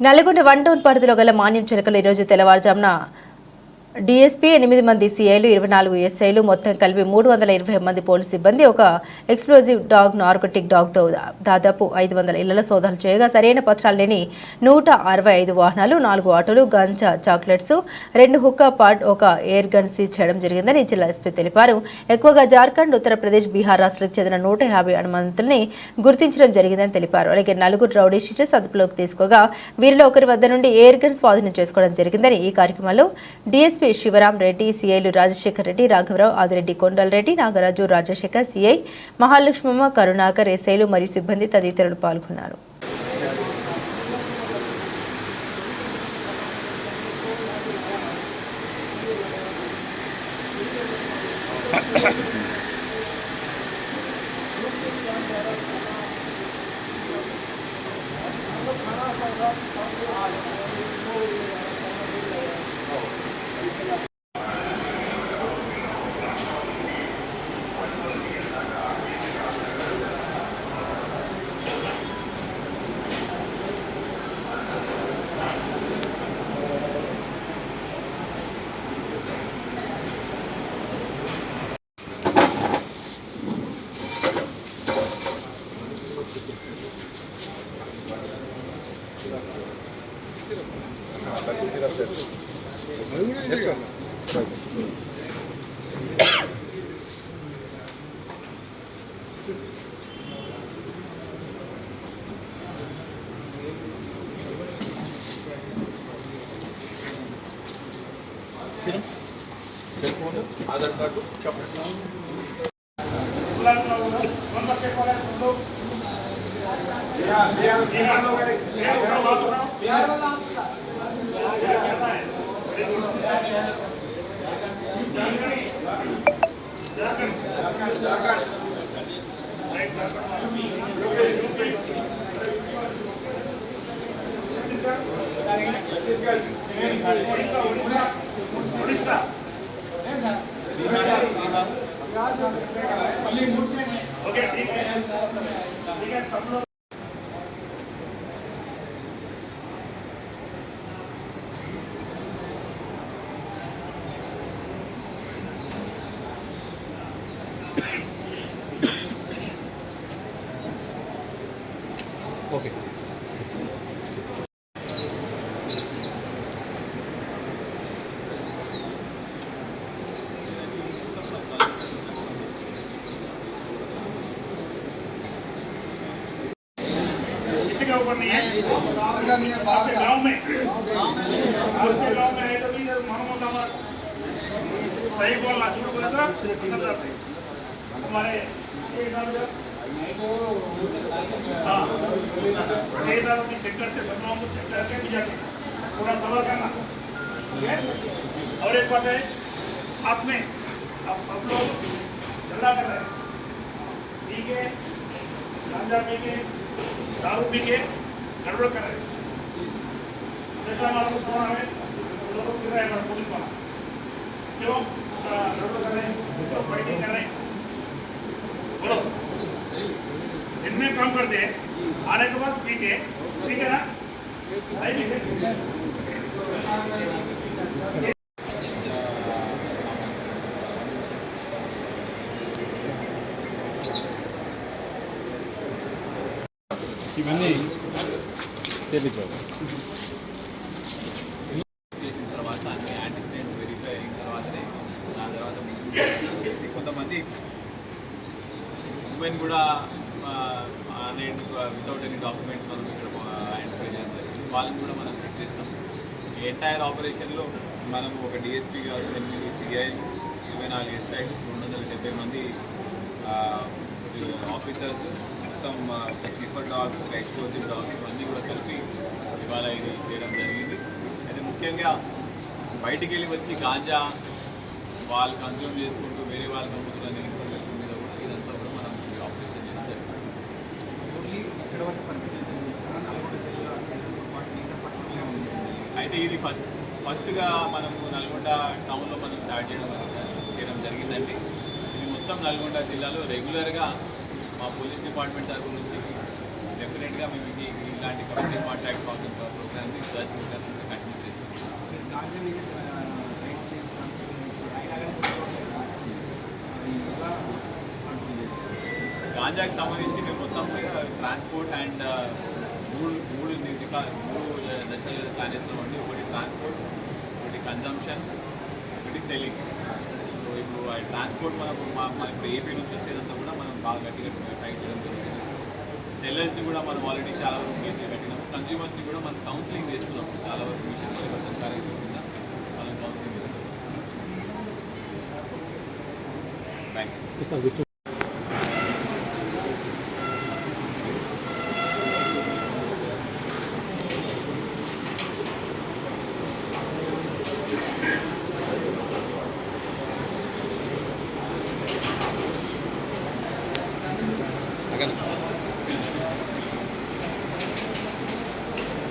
Nalgonda one town పరిధిలో గల మాన్యం చిలకలు ఈరోజు తెల్లవారుజామున డీఎస్పీ ఎనిమిది మంది సీఐలు ఇరవై నాలుగు ఎస్ఐలు మొత్తం కలిపి మూడు వందల ఇరవై మంది పోలీసు సిబ్బంది ఒక ఎక్స్ప్లోజివ్ డాగ్ నార్కోటిక్ డాగ్తో దాదాపు ఐదు వందల ఇళ్ళలో సోదాలు చేయగా సరైన పత్రాలు లేని నూట అరవై ఐదు వాహనాలు నాలుగు ఆటోలు గంజా చాక్లెట్స్ రెండు హుక్కా పాట్ ఒక ఎయిర్ గన్ సీజ్ చేయడం జరిగిందని జిల్లా ఎస్పీ తెలిపారు. ఎక్కువగా జార్ఖండ్ ఉత్తరప్రదేశ్ బీహార్ రాష్ట్రాలకు చెందిన నూట యాభై అనుమతుల్ని గుర్తించడం జరిగిందని తెలిపారు. అలాగే నలుగురు రౌడీ షీటర్స్ అదుపులోకి తీసుకోగా వీరిలో ఒకరి వద్ద నుండి ఎయిర్ గన్ స్వాధీనం చేసుకోవడం జరిగిందని ఈ కార్యక్రమంలో డీఎస్పీ శివరాం రెడ్డి సీఐలు రాజశేఖర్ రెడ్డి రాఘవరావు ఆదిరెడ్డి కొండల్ రెడ్డి నాగరాజు రాజశేఖర్ సీఐ మహాలక్ష్మమ్మ కరుణాకర్ ఎస్ఐలు మరియు సిబ్బంది తదితరులు పాల్గొన్నారు. ఆధార్ కార్డు ఓకే कितने के ऊपर नहीं है? आपके गाँव में। आपके गाँव में है तो भी इधर मोहम्मद अमर सही बोलना झूठ बोला तो हमारे हाँ। ये इधर अपनी चेक करते सब लोगों को चेक करके भी जाके थोड़ा सवाल करना। और एक बात है हाथ में, आप सब लोग झगड़ा कर रहे हैं। ठीक है गांजा पी के, दारू पी के गड़बड़ कर रहे हैं। हमारे फ़ोन आए वो लोग फिर रहे हैं ಕೊಡ್ತೆ ಆರೋಗ್ಯ ಮಾತು ಪೀಟೆ ఇవన్నీ చేసిన తర్వాత అన్ని యాంటిసిడెంట్స్ వెరిఫై అయిన తర్వాతనే దాని తర్వాత కొంతమంది ఉమెన్ కూడా వితౌట్ ఎనీ డాక్యుమెంట్స్ మనం ఇక్కడ ఐడెంటిఫై చేయడం జరిగింది వాళ్ళని కూడా మనం చెక్ చేస్తాం. ఎంటైర్ ఆపరేషన్లో మనం ఒక డిఎస్పీ కాదు ఎనిమిది సిఐ ఇరవై నాలుగు ఎస్ఐ రెండు వందల డెబ్బై మంది ఆఫీసర్స్ మొత్తం స్లీపర్ డాగ్ ఒక ఎక్స్పోజివ్ ఇవన్నీ కూడా కలిపి ఇవాళ ఇది చేయడం జరిగింది. అయితే ముఖ్యంగా బయటికి వెళ్ళి వచ్చి గాంజా వాళ్ళు కన్జ్యూమ్ చేసుకుంటూ వేరే వాళ్ళు అమ్ముతున్న ఇన్ఫర్మేషన్ మీద కూడా ఇదంతా కూడా మనం ఈ ఆపరేషన్ చేయడం జరిగింది అయితే ఇది ఫస్ట్ ఫస్ట్గా మనము నల్గొండ టౌన్లో మనం స్టార్ట్ చేయడం చేయడం జరిగిందండి. ఇది మొత్తం నల్గొండ జిల్లాలో రెగ్యులర్గా మా పోలీస్ డిపార్ట్మెంట్ తరఫు నుంచి డెఫినెట్గా మేము ఇది ఇలాంటి కమ్యూనిటీ కాంటాక్ట్ ప్రోగ్రామ్ని సర్చ్ ప్రోగ్రామ్ కంటిన్యూ చేస్తాం. చేస్తున్నాం గాంజాకి సంబంధించి మేము మొత్తం ట్రాన్స్పోర్ట్ అండ్ మూడు మూడు నిర్దిక మూడు దశలు ప్లాన్ చేస్తున్నామండి ఒకటి ట్రాన్స్పోర్ట్ ఒకటి కన్జంప్షన్ ఒకటి సెల్లింగ్ సో ఇప్పుడు ఆ ట్రాన్స్పోర్ట్ మనకు మన ఇప్పుడు ఏపీ నుంచి వచ్చేదంతా కూడా మనం బాగా గట్టిగా ఫైట్ చేయడం జరుగుతుంది సెల్లర్స్ని కూడా మనం ఆల్రెడీ చాలా వరకు కేసులు పెట్టినాము కన్జ్యూమర్స్ని కూడా మనం కౌన్సిలింగ్ చేస్తున్నాం. చాలా వరకు మిషన్ పరివర్తన కార్యక్రమం కింద మనం కౌన్సిలింగ్ చేస్తున్నాం. Thank you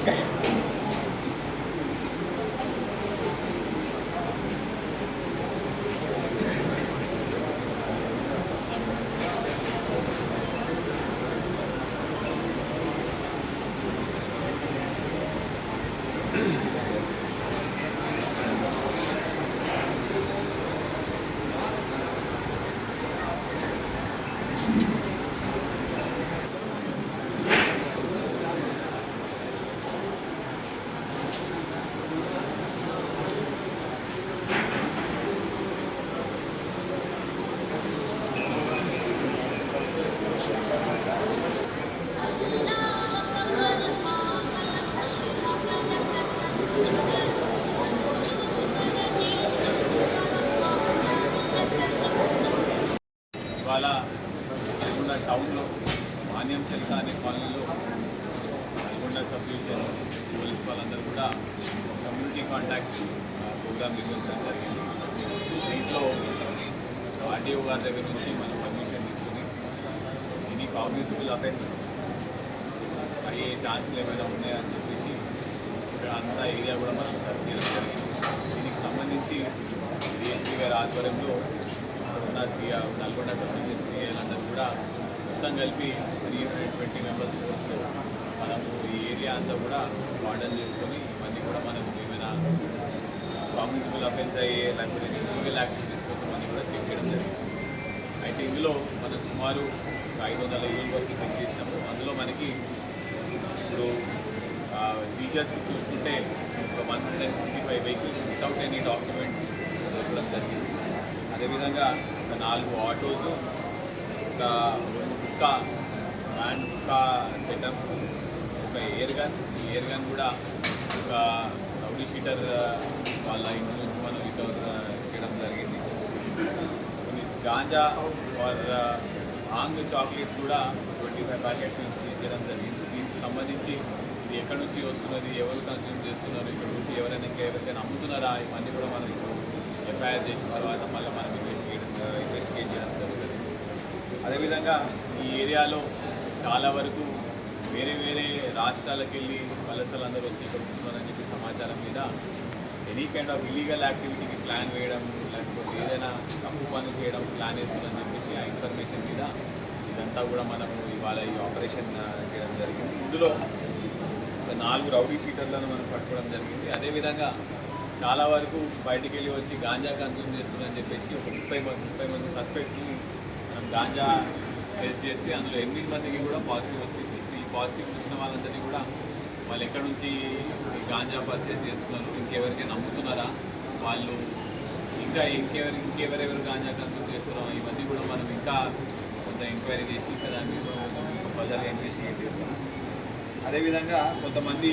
Okay. ఇవాళ నల్గొండ టౌన్లో మాన్యం చెల్క అనే కాలనీలో నల్గొండ సబ్ డివిజన్ పోలీస్ వాళ్ళందరూ కూడా కమ్యూనిటీ కాంటాక్ట్ ప్రోగ్రామ్ నిర్వహించడం జరిగింది. దీంట్లో ఆర్టీఓ గారి దగ్గర నుంచి మనం పర్మిషన్ తీసుకుని ఇది కాగ్నిజిబుల్ అఫెన్స్ అయ్యే ఛాన్సులు ఏమైనా ఉన్నాయని చెప్పేసి ఇక్కడ అంతా ఏరియా కూడా మనం సర్చ్ చేయడం జరిగింది. దీనికి సంబంధించి డిఎస్పీ గారి ఆధ్వర్యంలో నల్గొండ సిఆ నల్గొండ సంబంధించిన సిఐలందరూ కూడా మొత్తం కలిపి త్రీ హండ్రెడ్ ట్వంటీ మెంబర్స్ ఫోర్స్లో మనము ఈ ఏరియా అంతా కూడా మోడల్ చేసుకొని ఇవన్నీ కూడా మనకు ఏమైనా కాగ్నిజిబుల్ అఫెన్స్ అయ్యే లేకపోతే లీగల్ యాక్టివిటీస్ కోసం అన్నీ కూడా చెక్ చేయడం జరిగింది. అయితే ఇందులో మనం సుమారు ఒక ఐదు వందల ఏళ్ళ వరకు చెక్ చేసినాము. అందులో మనకి ఇప్పుడు సీజర్స్ చూసుకుంటే ఒక one hundred and sixty five vehicles without any documents దొరకడం జరిగింది. అదేవిధంగా ఒక నాలుగు ఆటోస్ ఒక కుక్క అండ్ ఒక సెటప్స్ ఒక ఎయిర్ గన్ ఎయిర్ గన్ కూడా ఒక రౌడీ షీటర్ వాళ్ళ ఇంటి నుంచి మనం రికవర్ చేయడం జరిగింది. కొన్ని గాంజా ఆర్ ఆంగ్ చాక్లెట్స్ కూడా ట్వంటీ ఫైవ్ ప్యాకెట్స్ చేయడం జరిగింది. దీనికి సంబంధించి ఇది ఎక్కడి నుంచి వస్తున్నది ఎవరు కన్స్యూమ్ చేస్తున్నారు ఇక్కడ నుంచి ఎవరైనా ఇంకా ఎవరికైనా అమ్ముతున్నారా ఇవన్నీ కూడా మనం ఇప్పుడు ఎఫ్ఐఆర్ చేసిన తర్వాత మళ్ళీ మనం ఇన్వెస్టిగేట్ చేయడం జరుగుతుంది. అదేవిధంగా ఈ ఏరియాలో చాలా వరకు వేరే వేరే రాష్ట్రాలకు వెళ్ళి వలసలందరూ వచ్చి ఇక్కడ చెప్పి సమాచారం మీద ఎనీ కైండ్ ఆఫ్ ఇల్లీగల్ యాక్టివిటీకి ప్లాన్ వేయడం లేకపోతే ఏదైనా తప్పు పనులు చేయడం ప్లాన్ వేస్తుందని చెప్పేసి ఆ ఇన్ఫర్మేషన్ మీద ఇదంతా కూడా మనము ఇవాళ ఈ ఆపరేషన్ చేయడం జరిగింది. ఇందులో ఒక నాలుగు రౌడీ షీటర్లను మనం పట్టుకోవడం జరిగింది. అదేవిధంగా చాలా వరకు బయటికి వెళ్ళి వచ్చి గాంజా కన్సూమ్ చేస్తున్నారని చెప్పేసి ఒక ముప్పై మంది ముప్పై మంది సస్పెక్ట్స్ని మనం గాంజా టెస్ట్ చేసి అందులో ఎనిమిది మందికి కూడా పాజిటివ్ వచ్చింది. ఈ పాజిటివ్ వచ్చిన వాళ్ళందరినీ కూడా వాళ్ళు ఎక్కడి నుంచి గాంజా పర్చేస్ చేస్తున్నారు ఇంకెవరికైనా నమ్ముతున్నారా? వాళ్ళు ఇంకా ఇంకెవరి ఇంకెవరెవరు గాంజా కన్సూమ్ చేస్తున్నారో ఇవన్నీ కూడా మనం ఇంకా కొంత ఎంక్వైరీ చేసి ఇంకా దాని మీద ఫర్దర్గా అదేవిధంగా కొంతమంది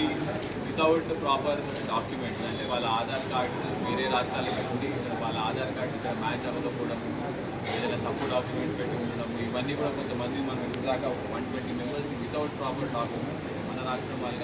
వితౌట్ ప్రాపర్ డాక్యుమెంట్స్ అంటే వాళ్ళ ఆధార్ కార్డు వేరే రాష్ట్రాలకు ఉండి వాళ్ళ ఆధార్ కార్డు ఇక్కడ మ్యాచ్ అవ్వకపోవడం ఏదైనా తప్పు డాక్యుమెంట్స్ పెట్టి ఉండడం ఇవన్నీ కూడా కొంతమంది మనం ఇందాక one twenty members without proper document మన రాష్ట్రం వాళ్ళు